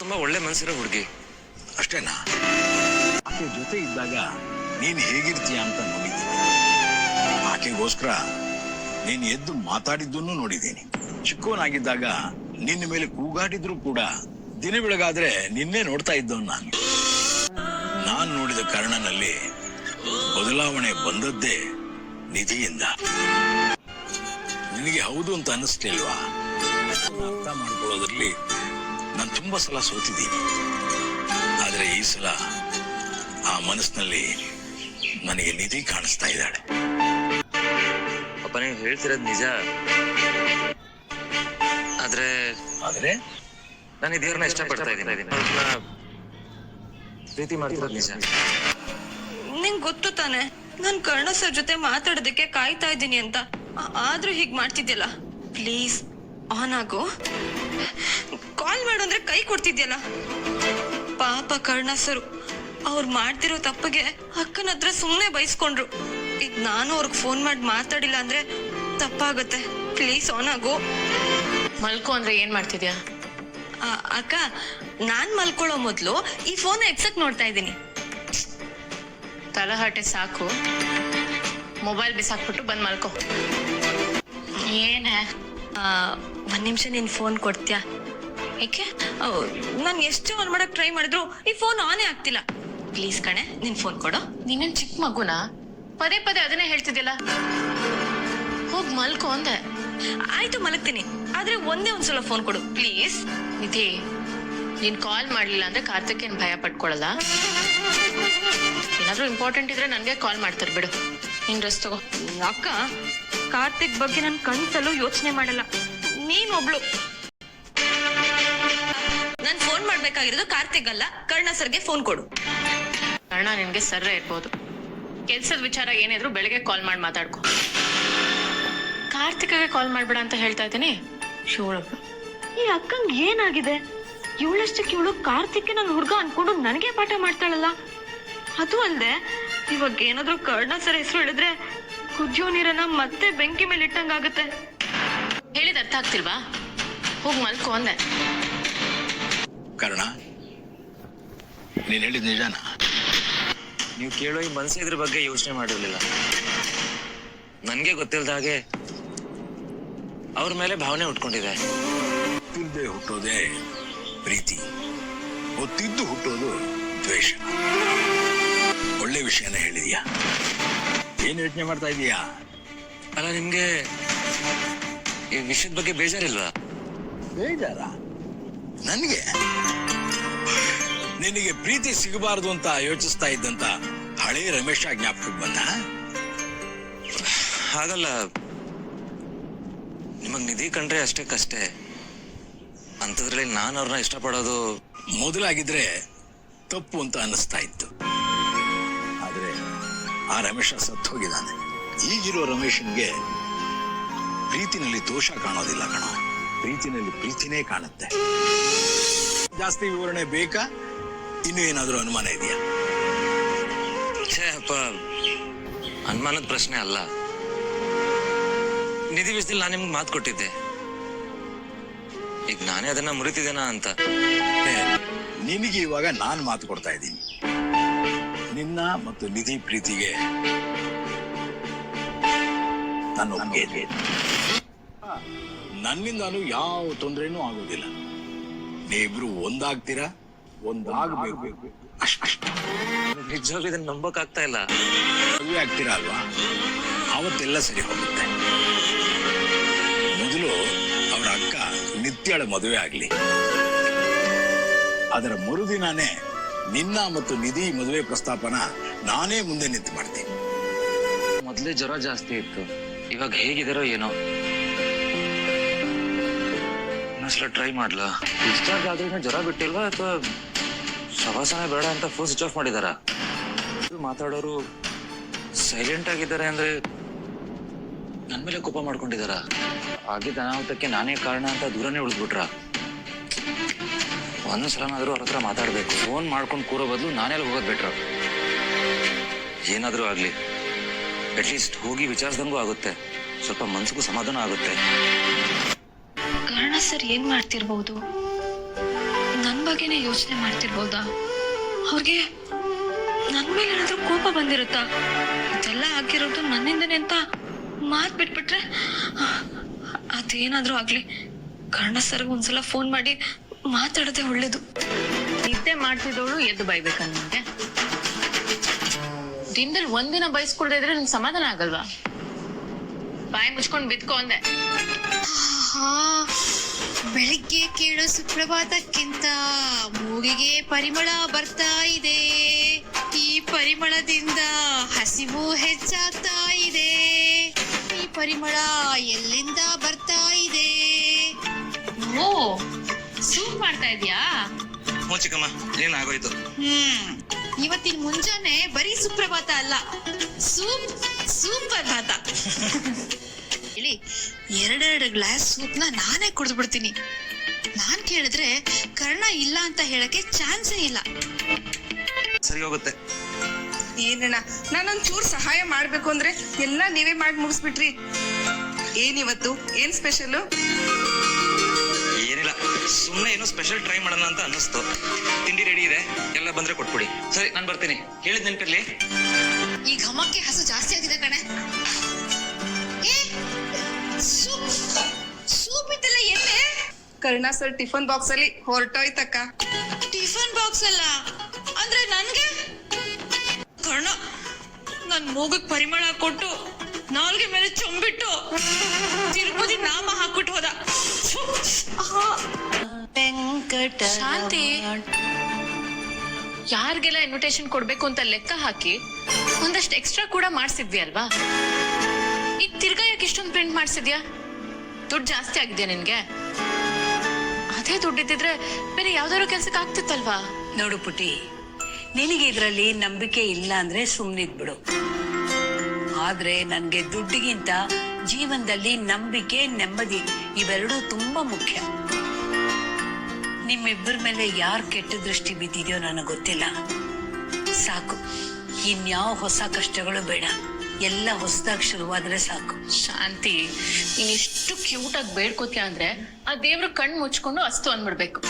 ತುಂಬಾ ಒಳ್ಳೆ ಮನ್ಸಿರೋ ಹುಡುಗಿ. ಅಷ್ಟೇನಾ? ಆಕೆ ಜೊತೆ ಇದ್ದಾಗ ನೀನ್ ಹೇಗಿರ್ತೀಯ ಅಂತ ನೋಡಿದ್ದೀನಿ. ಆಕೆಗೋಸ್ಕರ ನೀನ್ ಎದ್ದು ಮಾತಾಡಿದ್ದನ್ನು ನೋಡಿದ್ದೀನಿ. ಚಿಕ್ಕವನಾಗಿದ್ದಾಗ ನಿನ್ನ ಮೇಲೆ ಕೂಗಾಡಿದ್ರು ಕೂಡ ದಿನ ಬೆಳಗಾದ್ರೆ ನಿನ್ನೆ ನೋಡ್ತಾ ಇದ್ದವ್ ನಾನು. ನಾನ್ ನೋಡಿದ ಕರ್ಣನಲ್ಲಿ ಬದಲಾವಣೆ ಬಂದದ್ದೇ ನಿಧಿಯಿಂದ. ನಿನಗೆ ಹೌದು ಅಂತ ಅನ್ನಿಸ್ಲಿಲ್ವಾ ಅರ್ಥ ಮಾಡ್ಕೊಳ್ಳೋದ್ರಲ್ಲಿ ನಾನು ತುಂಬಾ ಸಲ ಸೋತಿದ್ದೀನಿ. ಆದ್ರೆ ಈ ಸಲ ಆ ಮನಸ್ಸಿನಲ್ಲಿ ನನಗೆ ನಿಧಿ ಕಾಣಿಸ್ತಾ ಇದ್ದಾಳೆ. ಅಪ್ಪ ನೀವು ಹೇಳ್ತಿರೋದ್ ನಿಜ. ಆದ್ರೆ ಆದ್ರೆ? ನಾನು ಇದೇವ್ರನ್ನ ಇಷ್ಟಪಡ್ತಾ ಇದ್ದೀನಿ. ಪ್ರೀತಿ ಮಾಡ್ತಿರೋದು ನಿಜ. ನಿಂಗ್ ಗೊತ್ತು ತಾನೆ ನಾನ್ ಕರ್ಣ ಸರ್ ಜೊತೆ ಮಾತಾಡೋದಕ್ಕೆ ಕಾಯ್ತಾ ಇದ್ದೀನಿ ಅಂತ. ಆದ್ರೂ ಹೀಗ್ ಮಾಡ್ತಿದ್ಯಲ್ಲ ಪ್ಲೀಸ್ ಆನ್ ಆಗು. ಕೈ ಕೊಡ್ತಿದ್ಯಲ್ಲ? ಪಾಪ ಕರ್ಣ ಸರ್ ಅವ್ರು ಮಾಡ್ತಿರೋ ತಪ್ಪಿಗೆ ಅಕ್ಕನ ಹತ್ರ ಸುಮ್ನೆ ಬೈಸ್ಕೊಂಡ್ರು. ಈಗ ನಾನು ಅವ್ರಿಗೆ ಫೋನ್ ಮಾಡಿ ಮಾತಾಡಿಲ್ಲ ಅಂದ್ರೆ ತಪ್ಪಾಗತ್ತೆ. ಪ್ಲೀಸ್ ಆನ್ ಆಗು. ಮಲ್ಕೋ ಅಂದ್ರೆ ಏನ್ ಮಾಡ್ತಿದ್ಯಾ? ಆ, ಅಕ್ಕ ನಾನ್ ಮಲ್ಕೊಳ್ಳೋ ಮೊದ್ಲು ಈ ಫೋನ್ ಎಕ್ಸಕ್ ನೋಡ್ತಾ ಇದ್ದೀನಿ. ತಲಹಟೆ ಸಾಕು. ಮೊಬೈಲ್ ಬಿಸಾಕ್ಬಿಟ್ಟು ಬಂದ್ ಮಲ್ಕೋ. ಏನೇ? ಒಂದ್ ನಿಮಿಷ ನೀನ್ ಫೋನ್ ಕೊಡ್ತೀಯಾ? ಏಕೆ? ನಾನು ಎಷ್ಟು ಆನ್ ಮಾಡಕ್ ಟ್ರೈ ಮಾಡಿದ್ರು ಈ ಫೋನ್ ಆನೇ ಆಗ್ತಿಲ್ಲ. ಪ್ಲೀಸ್ ಕಣೆ ನಿನ್ ಫೋನ್ ಕೊಡು. ನೀನೇನ್ ಚಿಕ್ಕ ಮಗುನ? ಪದೇ ಪದೇ ಅದನ್ನೇ ಹೇಳ್ತಿದ್ದಿಲ್ಲ ಹೋಗ್ ಮಲ್ಕೋ ಅಂದೆ. ಆಯ್ತು ಮಲಗ್ತೀನಿ. ಆದ್ರೆ ಒಂದೇ ಒಂದ್ಸಲ ಫೋನ್ ಕೊಡು ಪ್ಲೀಸ್ ನಿಧಿ ನೀನ್ ಕಾಲ್ ಮಾಡ್ಲಿಲ್ಲ ಅಂದ್ರೆ ಕಾರ್ತಿಕ್ ಏನ್ ಭಯ ಪಟ್ಕೊಳಲ್ಲ? ಏನಾದ್ರೂ ಇಂಪಾರ್ಟೆಂಟ್ ಇದ್ರೆ ನನ್ಗೆ ಕಾಲ್ ಮಾಡ್ತಾರೆ ಬಿಡು. ನಿನ್ ತಗೋ. ಅಕ್ಕ ಕಾರ್ತಿಕ್ ಬಗ್ಗೆ ನನ್ ಕನ್ಸಲ್ಲೂ ಯೋಚನೆ ಮಾಡಲ್ಲ. ನೀನ್ ಒಬ್ಳು. ಮಾಡ್ಬೇಕಾಗಿರೋದು ಕಾರ್ತಿಕ್ ಅಲ್ಲ. ಕರ್ಣ ಸರ್ಗೆ ಫೋನ್ ಕೊಡು. ಕರ್ಣ ನಿನ್ಗೆ ಸರ್ರೆ ಇರ್ಬೋದು. ಕೆಲ್ಸದ ವಿಚಾರ ಏನಿದ್ರು ಬೆಳಗ್ಗೆ ಕಾಲ್ ಮಾಡಿ ಮಾತಾಡ್ಕೊ. ಕಾರ್ತಿಕಗೆ ಕಾಲ್ ಮಾಡ್ಬೇಡ ಅಂತ ಹೇಳ್ತಾ ಇದ್ದೀನಿ. ಶಿವಳಪ್ಪ. ಈ ಅಕ್ಕಂಗ್ ಏನಾಗಿದೆ? ಇವಳಷ್ಟಕ್ಕೆ ಇವಳು ಕಾರ್ತಿಕ್ ನನ್ನ ಹುಡುಗ ಅನ್ಕೊಂಡು ನನಗೆ ಪಾಠ ಮಾಡ್ತಾಳಲ್ಲ. ಅದು ಅಲ್ಲದೆ ಇವಾಗ ಏನಾದ್ರೂ ಕರ್ಣ ಸರ್ ಹೆಸರು ಹೇಳಿದ್ರೆ ಕುದಿಯೋ ನೀರನ್ನ ಮತ್ತೆ ಬೆಂಕಿ ಮೇಲೆ ಇಟ್ಟಂಗಾಗತ್ತೆ ಹೇಳಿದ ಅರ್ಥ ಆಗ್ತಿಲ್ವಾ? ಹೋಗ್ ಮಲ್ಕೋ ಅಂದೆ. ಕರ್ಣ? ನೀನ್ ಹೇಳಿದ್ ನಿಜಾನ? ನೀವು ಕೇಳೋ ಈ ಮನಸ್ಸು ಇದ್ರ ಬಗ್ಗೆ ಯೋಚನೆ ಮಾಡಿರ್ಲಿಲ್ಲ. ನನಗೆ ಗೊತ್ತಿಲ್ಲದ ಹಾಗೆ ಅವ್ರ ಮೇಲೆ ಭಾವನೆ ಉಟ್ಕೊಂಡಿದೆ. ಗೊತ್ತಿಲ್ಲದೆ ಹುಟ್ಟೋದೇ ಪ್ರೀತಿ. ಗೊತ್ತಿದ್ದು ಹುಟ್ಟೋದು ದ್ವೇಷ. ಒಳ್ಳೆ ವಿಷಯನ ಹೇಳಿದ್ಯಾ? ಏನು ಯೋಚನೆ ಮಾಡ್ತಾ ಇದೀಯಾ ಅಲ್ಲ ನಿಮ್ಗೆ ಈ ವಿಷಯದ ಬಗ್ಗೆ ಬೇಜಾರಿಲ್ವಾ? ಬೇಜಾರ? ನನ್ಗೆ? ನಿನಗೆ ಪ್ರೀತಿ ಸಿಗಬಾರದು ಅಂತ ಯೋಚಿಸ್ತಾ ಇದ್ದಂತ ಹಳೆ ರಮೇಶ ಜ್ಞಾಪಕಕ್ಕೆ ಬಂದ? ಹಾಗಲ್ಲ. ನಿಮಗ್ ನಿಧಿ ಕಂಡ್ರೆ ಅಷ್ಟೇ ಕಷ್ಟೆ. ಅಂಥದ್ರಲ್ಲಿ ನಾನು ಅವ್ರನ್ನ ಇಷ್ಟಪಡೋದು ಮೊದಲಾಗಿದ್ರೆ ತಪ್ಪು ಅಂತ ಅನ್ನಿಸ್ತಾ ಇತ್ತು. ಆದ್ರೆ ಆ ರಮೇಶ ಸತ್ತು ಹೋಗಿದ್ದಾನೆ. ಈಗಿರೋ ರಮೇಶನ್ಗೆ ಪ್ರೀತಿನಲ್ಲಿ ದೋಷ ಕಾಣೋದಿಲ್ಲ ಕಣ. ಪ್ರೀತಿನಲ್ಲಿ ಪ್ರೀತಿನೇ ಕಾಣುತ್ತೆ. ಜಾಸ್ತಿ ವಿವರಣೆ ಬೇಕಾ? ಇನ್ನು ಏನಾದರೂ ಅನುಮಾನ ಇದೆಯಾ? ಛೇ ಅಪ್ಪ. ಅನುಮಾನದ ಪ್ರಶ್ನೆ ಅಲ್ಲ. ನಿಧಿ ವಿಷಯದಲ್ಲಿ ನಾನು ನಿಮ್ಗೆ ಮಾತು ಕೊಟ್ಟಿದ್ದೆ. ಈಗ ನಾನೇ ಅದನ್ನ ಮುರಿತಿದ್ದೇನಾ ಅಂತ. ನಿಮಗೆ ನಿನಗೆ ಇವಾಗ ನಾನು ಮಾತು ಕೊಡ್ತಾ ಇದ್ದೀನಿ. ನಿನ್ನ ಮತ್ತು ನಿಧಿ ಪ್ರೀತಿಗೆ ನಾನು. ನನ್ನಿಂದಾನು ಯಾವ ತೊಂದರೆನೂ ಆಗೋದಿಲ್ಲ. ನೀವಿಬ್ರು ಒಂದಾಗ್ತೀರಾ? ಒಂದಾಗಬೇಕು. ಅಷ್ಟೇ ನಿಜವಾಗ್ಲೂ ಇದನ್ನ ನಂಬಕ್ ಆಗ್ತಾ ಇಲ್ಲ. ಮದುವೆ ಆಗ್ತೀರಾ ಅಲ್ವಾ? ಅವತ್ತೆಲ್ಲ ಸರಿ ಹೋಗುತ್ತೆ. ಮೊದಲು ಅವರ ಅಕ್ಕ ನಿತ್ಯಳ ಮದುವೆ ಆಗ್ಲಿ. ಅದರ ಮರುದಿನಾನೇ ನಿನ್ನ ಮತ್ತು ನಿಧಿ ಮದುವೆ ಪ್ರಸ್ತಾಪನ ನಾನೇ ಮುಂದೆ ನಿಂತು ಮಾಡ್ತೀನಿ. ಮೊದ್ಲೇ ಜ್ವರ ಜಾಸ್ತಿ ಇತ್ತು. ಇವಾಗ ಹೇಗಿದಾರೋ ಏನೋ. ಇನ್ನೊಂದ್ಸಲ ಟ್ರೈ ಮಾಡ್ಲಾ? ಡಿಸ್ಚಾರ್ಜ್ ಆದ್ರೂ ಜ್ವರ ಬಿಟ್ಟಿಲ್ವಾ ಅಥವಾ ಸವಾಸನೆ ಬೇಡ ಅಂತ ಫೋನ್ ಸ್ವಿಚ್ ಆಫ್ ಮಾಡಿದಾರ? ಮಾತಾಡೋರು ಸೈಲೆಂಟ್ ಆಗಿದ್ದಾರೆ ಅಂದ್ರೆ ನನ್ ಮೇಲೆ ಕೋಪ ಮಾಡ್ಕೊಂಡಿದಾರ? ಆಗಿದ್ದ ಅನಾಹುತಕ್ಕೆ ನಾನೇ ಕಾರಣ ಅಂತ ದೂರನೇ ಉಳಿದ್ಬಿಟ್ರ? ಒಂದ್ ಸಲನಾದ್ರೂ ಅವ್ರ ಹತ್ರ ಮಾತಾಡ್ಬೇಕು. ಫೋನ್ ಮಾಡ್ಕೊಂಡು ಕೂರೋ ಬದಲು ನಾನೇ ಹೋಗೋದ್ ಬಿಟ್ರ ಏನಾದ್ರೂ ಆಗ್ಲಿ. ಅಟ್ಲೀಸ್ಟ್ ಹೋಗಿ ವಿಚಾರಿಸ್ದಂಗೂ ಆಗುತ್ತೆ. ಸ್ವಲ್ಪ ಮನ್ಸಿಗೂ ಸಮಾಧಾನ ಆಗುತ್ತೆ. ಸರ್ ಏನ್ ಮಾಡ್ತಿರ್ಬಹುದು ನನ್ ಬಗ್ಗೆನೆ ಯೋಚನೆ ಮಾಡ್ತಿರ್ಬೋದಾ? ಅವ್ರಿಗೆ ನನ್ ಮೇಲೆ ಏನಾದ್ರೂ ಕೋಪ ಬಂದಿರುತ್ತಾ? ಇದೆಲ್ಲ ಆಗಿರೋದು ನನ್ನಿಂದನೇ ಅಂತ ಮಾತ್ ಬಿಟ್ಬಿಟ್ರೆ ಅದೇನಾದ್ರೂ ಆಗ್ಲಿ. ಕರ್ಣ ಸರ್ಗೆ ಒಂದ್ಸಲ ಫೋನ್ ಮಾಡಿ ಮಾತಾಡದೆ ಒಳ್ಳೇದು. ನಿದ್ದೆ ಮಾಡ್ತಿದ್ದವಳು ಎದ್ದು ಬೈಬೇಕ ನಿಮ್ಗೆ? ದಿನದಲ್ಲಿ ಒಂದಿನ ಬೈಸ್ಕೊಳ್ಳದೇ ಇದ್ರೆ ನಿಮ್ಗೆ ಸಮಾಧಾನ ಆಗಲ್ವಾ? ಬಾಯಿ ಮುಚ್ಕೊಂಡು ಬಿದ್ಕೊ ಅಂದೆ. ಹಾ ಬೆಳಿಗ್ಗೆ ಕೇಳೋ ಸುಪ್ರಭಾತಕ್ಕಿಂತ ಮೂಗಿಗೆ ಪರಿಮಳ ಬರ್ತಾ ಇದೆ. ಈ ಪರಿಮಳದಿಂದ ಹಸಿವು ಹೆಚ್ಚಾಗ್ತಾ ಇದೆ. ಈ ಪರಿಮಳ ಎಲ್ಲಿಂದ ಬರ್ತಾ ಇದೆ? ಓ ಸೂಪ್ ಮಾಡ್ತಾ ಇದೆಯಾ? ಹ್ಞೂ ಚಿಕ್ಕಮ್ಮ ಏನಾಗೋಯ್ತು? ಹ್ಮ್ ಇವತ್ತಿನ ಮುಂಜಾನೆ ಬರೀ ಸುಪ್ರಭಾತ ಅಲ್ಲ ಸೂಪ್ ಸೂಪರ್ ಭಾತ ಎರಡೆರಡು ಗ್ಲಾಸ್ ಸೂಪ್ನ ನಾನೇ ಕುಡಿದು ಬಿಡ್ತೀನಿ ನಾನ್ ಕೇಳಿದ್ರೆ ಕರ್ಣ ಇಲ್ಲ ಅಂತ ಹೇಳಕ್ಕೆ ಚಾನ್ಸೇ ಇಲ್ಲ. ಸರಿ ಹೋಗುತ್ತೆ. ಏನಣ್ಣ ನಾನೊಂದ್ ಚೂರ್ ಸಹಾಯ ಮಾಡ್ಬೇಕು ಅಂದ್ರೆ ಎಲ್ಲ ನೀವೇ ಮಾಡಿ ಮುಗಿಸ್ಬಿಟ್ರಿ. ಏನಿವತ್ತು? ಏನ್ ಸ್ಪೆಷಲ್ ಏನಿಲ್ಲ. ಸುಮ್ಮನೆ ಏನೋ ಸ್ಪೆಷಲ್ ಟ್ರೈ ಮಾಡೋಣ ಅಂತ ಅನ್ನಿಸ್ತು. ತಿಂಡಿ ರೆಡಿ ಇದೆ. ಎಲ್ಲ ಬಂದ್ರೆ ಕೊಟ್ಬಿಡಿ. ಸರಿ ನಾನು ಬರ್ತೀನಿ. ಹೇಳಿದ್ ನೆನಪಿರ್ಲಿ? ಈ ಘಮಕ್ಕೆ ಹಸು ಜಾಸ್ತಿ ಆಗಿದೆ ಕಣೆ. ಏ, ಸೂಪ್ ಸೂಪ್ ಇತ್ತಲ್ಲ ಎಲ್ಲೇ ಕರ್ಣ ಸರ್ ಟಿಫನ್ ಬಾಕ್ಸ್ ಅಲ್ಲಿ ಹೊರಟೋಯ್ತಕ್ಕ. ಟಿಫನ್ ಬಾಕ್ಸ್ ಅಲ್ಲ? ಅಂದ್ರೆ ನನ್ಗೆ? ಕರ್ಣ ನನ್ ಮೂಗಕ್ ಪರಿಮಳ ಕೊಟ್ಟು ನಾಲ್ಗೆ ಮೇಲೆ ಚೊಂಬಿಟ್ಟು ತಿರುಪತಿ ನಾಮ ಹಾಕ್ಬಿಟ್ಟು ಹೋದ. ವೆಂಕಟ. ಶಾಂತಿ. ಯಾರಿಗೆಲ್ಲ ಇನ್ವಿಟೇಷನ್ ಕೊಡ್ಬೇಕು ಅಂತ ಲೆಕ್ಕ ಹಾಕಿ ಒಂದಷ್ಟು ಎಕ್ಸ್ಟ್ರಾ ಕೂಡ ಮಾಡಿಸಿದ್ವಿ ಅಲ್ವಾ? ತಿರ್ಗಾ ಯಾಕೆ ಇಷ್ಟೊಂದು ಪ್ರಿಂಟ್ ಮಾಡಿಸಿದ್ಯಾ? ದುಡ್ಡು ಜಾಸ್ತಿ ಆಗಿದೆಯಾ ನಿನ್ಗೆ? ಅದೇ ದುಡ್ಡಿದ್ದಿದ್ರೆ ಬೇರೆ ಯಾವ್ದಾದ್ರು ಕೆಲ್ಸಕ್ಕೆ ಆಗ್ತಿತ್ತಲ್ವಾ? ನೋಡು ಪುಟಿ ನಿನಗೆ ಇದರಲ್ಲಿ ನಂಬಿಕೆ ಇಲ್ಲ ಅಂದ್ರೆ ಸುಮ್ಮನಿದ್ಬಿಡು ಆದ್ರೆ ನನಗೆ ದುಡ್ಡಿಗಿಂತ ಜೀವನದಲ್ಲಿ ನಂಬಿಕೆ, ನೆಮ್ಮದಿ ಇವೆರಡೂ ತುಂಬಾ ಮುಖ್ಯ. ನಿಮ್ಮಿಬ್ಬರ ಮೇಲೆ ಯಾರ್ ಕೆಟ್ಟ ದೃಷ್ಟಿ ಬಿದ್ದಿದೆಯೋ ನನಗೆ ಗೊತ್ತಿಲ್ಲ. ಸಾಕು, ಇನ್ಯಾವ ಹೊಸ ಕಷ್ಟಗಳು ಬೇಡ. ಎಲ್ಲ ಹೊಸದಾಗಿ ಶುರುವಾದ್ರೆ ಸಾಕು. ಶಾಂತಿ ನೀನ್ ಎಷ್ಟು ಕ್ಯೂಟ್ ಆಗಿ ಬೇಡ್ಕೋತೀಯ ಅಂದ್ರೆ ಆ ದೇವ್ರ ಕಣ್ ಮುಚ್ಕೊಂಡು ಅಸ್ತು ಅಂದ್ಬಿಡ್ಬೇಕು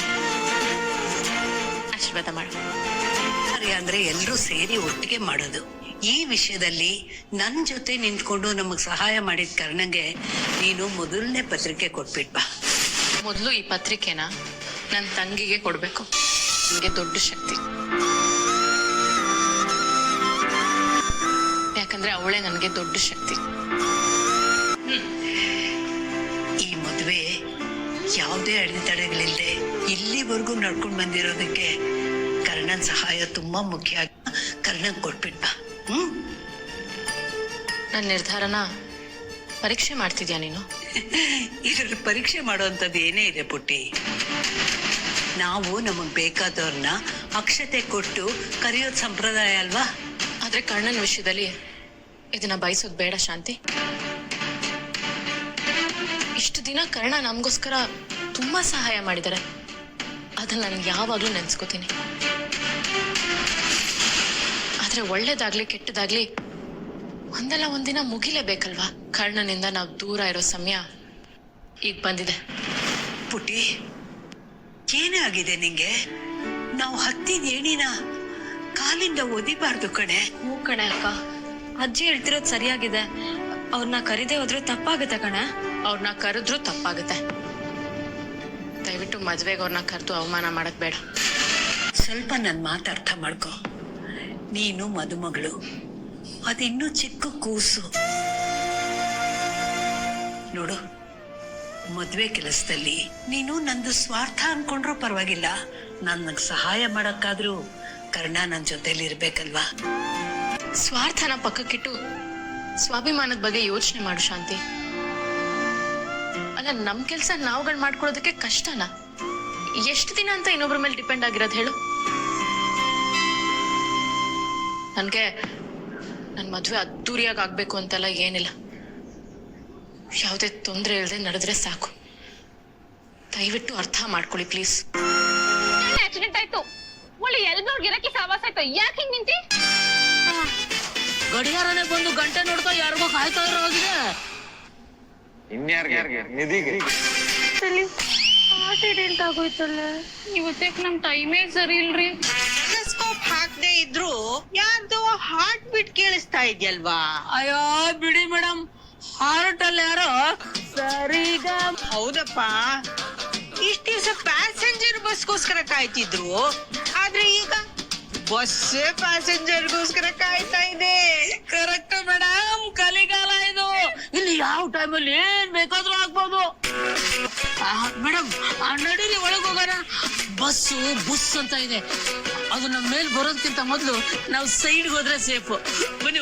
ಆಶೀರ್ವಾದ ಮಾಡು. ಕಾರ್ಯ ಅಂದ್ರೆ ಎಲ್ಲರೂ ಸೇರಿ ಒಟ್ಟಿಗೆ ಮಾಡೋದು. ಈ ವಿಷಯದಲ್ಲಿ ನನ್ನ ಜೊತೆ ನಿಂತ್ಕೊಂಡು ನಮಗ್ ಸಹಾಯ ಮಾಡಿದ ಕಾರಣಂಗೆ ನೀನು ಮೊದಲನೇ ಪತ್ರಿಕೆ ಕೊಟ್ಬಿಟ್ಬಾ ಮೊದಲು ಈ ಪತ್ರಿಕೆನ ನನ್ನ ತಂಗಿಗೆ ಕೊಡ್ಬೇಕು. ನಿಮಗೆ ದೊಡ್ಡ ಶಕ್ತಿ. ಅವಳೇ ನನಗೆ ದೊಡ್ಡ ಶಕ್ತಿ. ಈ ಮದುವೆ ಯಾವುದೇ ಅಡೆತಡೆಗಳಿಲ್ಲದೆ ಇಲ್ಲಿವರೆಗೂ ನಡ್ಕೊಂಡು ಬಂದಿರೋದಕ್ಕೆ ಕರ್ಣನ್ ಸಹಾಯ ತುಂಬಾ ಮುಖ್ಯ ಕರ್ಣನ್ ಕೊಟ್ಬಿಟ್ಟ ಹ್ಮ್. ನನ್ನ ನಿರ್ಧಾರನ ಪರೀಕ್ಷೆ ಮಾಡ್ತಿದ್ಯಾ ನೀನು? ಇದ್ರಲ್ಲಿ ಪರೀಕ್ಷೆ ಮಾಡುವಂಥದ್ದು ಏನೇ ಇದೆ ಪುಟ್ಟಿ. ನಾವು ನಮಗೆ ಬೇಕಾದವ್ರನ್ನ ಅಕ್ಷತೆ ಕೊಟ್ಟು ಕರೆಯೋದ್ ಸಂಪ್ರದಾಯ ಅಲ್ವಾ? ಆದರೆ ಕರ್ಣನ ವಿಷಯದಲ್ಲಿ ಇದನ್ನ ಬಯಸೋದು ಬೇಡ ಶಾಂತಿ. ಇಷ್ಟು ದಿನ ಕರ್ಣ ನಮಗೋಸ್ಕರ ತುಂಬಾ ಸಹಾಯ ಮಾಡಿದ್ದಾರೆ ಅದನ್ನ ನಾನು ಯಾವಾಗ್ಲೂ ನೆನ್ಸ್ಕೋತೀನಿ. ಆದ್ರೆ ಒಳ್ಳೇದಾಗ್ಲಿ ಕೆಟ್ಟದಾಗ್ಲಿ ಒಂದಲ್ಲ ಒಂದಿನ ಮುಗಿಲೇಬೇಕಲ್ವಾ ಕರ್ಣನಿಂದ ನಾವು ದೂರ ಇರೋ ಸಮಯ ಈಗ ಬಂದಿದೆ. ಪುಟಿ ಏನೇ ಆಗಿದೆ ನಿಂಗೆ? ನಾವು ಹತ್ತಿದ ಏಣಿನ ಕಾಲಿಂದ ಒದಿಬಾರ್ದು ಕಣೆ. ಹ್ಞೂ ಕಣೆ ಅಕ್ಕ. ಅಜ್ಜಿ ಹೇಳ್ತಿರೋದು ಸರಿಯಾಗಿದೆ. ಅವ್ರನ್ನ ಕರಿದೆ ಹೋದ್ರೆ ತಪ್ಪಾಗುತ್ತೆ ಕಣ. ಅವ್ರನ್ನ ಕರೆದ್ರೂ ತಪ್ಪಾಗುತ್ತೆ. ದಯವಿಟ್ಟು ಮದ್ವೆಗೆ ಅವ್ರನ್ನ ಕರೆದು ಅವಮಾನ ಮಾಡಕ್ ಬೇಡ. ಸ್ವಲ್ಪ ನನ್ನ ಮಾತು ಅರ್ಥ ಮಾಡ್ಕೊ. ನೀನು ಮದುಮಗಳು ಅದಿನ್ನೂ ಚಿಕ್ಕ ಕೂಸು. ನೋಡು ಮದ್ವೆ ಕೆಲಸದಲ್ಲಿ ನೀನು ನಂದು ಸ್ವಾರ್ಥ ಅನ್ಕೊಂಡ್ರೂ ಪರವಾಗಿಲ್ಲ. ನನ್ಗೆ ಸಹಾಯ ಮಾಡಕ್ಕಾದ್ರೂ ಕರ್ಣ ನನ್ನ ಜೊತೆಲಿ ಇರ್ಬೇಕಲ್ವಾ ಸ್ವಾರ್ಥನ ಪಕ್ಕಕ್ಕಿಟ್ಟು ಸ್ವಾಭಿಮಾನದ ಬಗ್ಗೆ ಯೋಚನೆ ಮಾಡು, ಶಾಂತಿ. ಅಲ್ಲ, ನಮ್ ಕೆಲ್ಸ ನಾವುಗಳು ಮಾಡ್ಕೊಳ್ಳೋದಕ್ಕೆ ಕಷ್ಟನಾ? ಎಷ್ಟು ದಿನ ಅಂತ ಇನ್ನೊಬ್ರ ಮೇಲೆ ಡಿಪೆಂಡ್ ಆಗಿರೋದು ಹೇಳು. ನನ್ಗೆ ನನ್ ಮದ್ವೆ ಅದ್ದೂರಿಯಾಗಿ ಆಗ್ಬೇಕು ಅಂತೆಲ್ಲ ಏನಿಲ್ಲ. ಯಾವುದೇ ತೊಂದರೆ ಇಲ್ಲದೆ ನಡೆದ್ರೆ ಸಾಕು. ದಯವಿಟ್ಟು ಅರ್ಥ ಮಾಡ್ಕೊಳ್ಳಿ, ಪ್ಲೀಸ್. ಆಕ್ಸಿಡೆಂಟ್ ಆಯ್ತು. ಒಳ್ಳೆ ಎಲ್ಬೋರ್ಗ್ ಗಿರಕಿ ಸಾವಾಸ ಆಯ್ತು. ಯಾಕೆ ಹಿಂಗ್ ನಿಂತಿ? ಗಡಿಯಾರನೇ ಬಂದು ಗಂಟೆ ನೋಡ್ತಾ ಯಾರಿಗೋ ಕಾಯ್ತಾ ಇರೋ ಹಾಗಿದೆ ಇನ್ಯಾರ್ಗೆ? ನಿಧಿಗೆ? ಆಕ್ಸಿಡೆಂಟ್ ಆಗೋಯ್ತಲ್ಲ. ಇವತ್ತಕ್ಕೆ ನಮ್ ಟೈಮೇ ಸರಿ ಇಲ್ರಿ. ಸ್ಕೋಪ್ ಹಾಕದೆ ಇದ್ರು ಯಾರ್ದೋ ಹಾರ್ಟ್ ಬೀಟ್ ಕೇಳಿಸ್ತಾ ಇದೆಯಲ್ವಾ? ಅಯ್ಯೋ ಬಿಡಿ ಮೇಡಮ್ ಹಾರ್ಟ್ ಅಲ್ಲಿ ಯಾರೋ? ಸರಿಗ. ಹೌದಪ್ಪ. ಇಷ್ಟ ದಿವಸ ಪ್ಯಾಸೆಂಜರ್ ಬಸ್ಗೋಸ್ಕರ ಕಾಯ್ತಿದ್ರು. ಆದ್ರೆ ಈಗ ಬಸ್ಸೇ ಪ್ಯಾಸೆಂಜರ್ಗೋಸ್ಕರ ಕಾಯ್ತಾ ಇದೆ. ಕರೆಕ್ಟ್ ಮೇಡಮ್ ಕಲಿಗಾಲ ಇದು. ಇಲ್ಲಿ ಯಾವ ಟೈಮಲ್ಲಿ ಏನ್ ಬೇಕಾದ್ರೂ ಆಗ್ಬೋದು. ಮೇಡಮ್ ನಡೀರಿ ಒಳಗೆ ಹೋಗೋಣ. ಬಸ್ಸು ಬುಸ್ ಅಂತ ಇದೆ. ಅದು ನಮ್ಮ ಮೇಲೆ ಬರೋದಕ್ಕಿಂತ ಮೊದಲು ನಾವು ಸೈಡ್ಗೆ ಹೋದ್ರೆ ಸೇಫ್ ಬನ್ನಿ.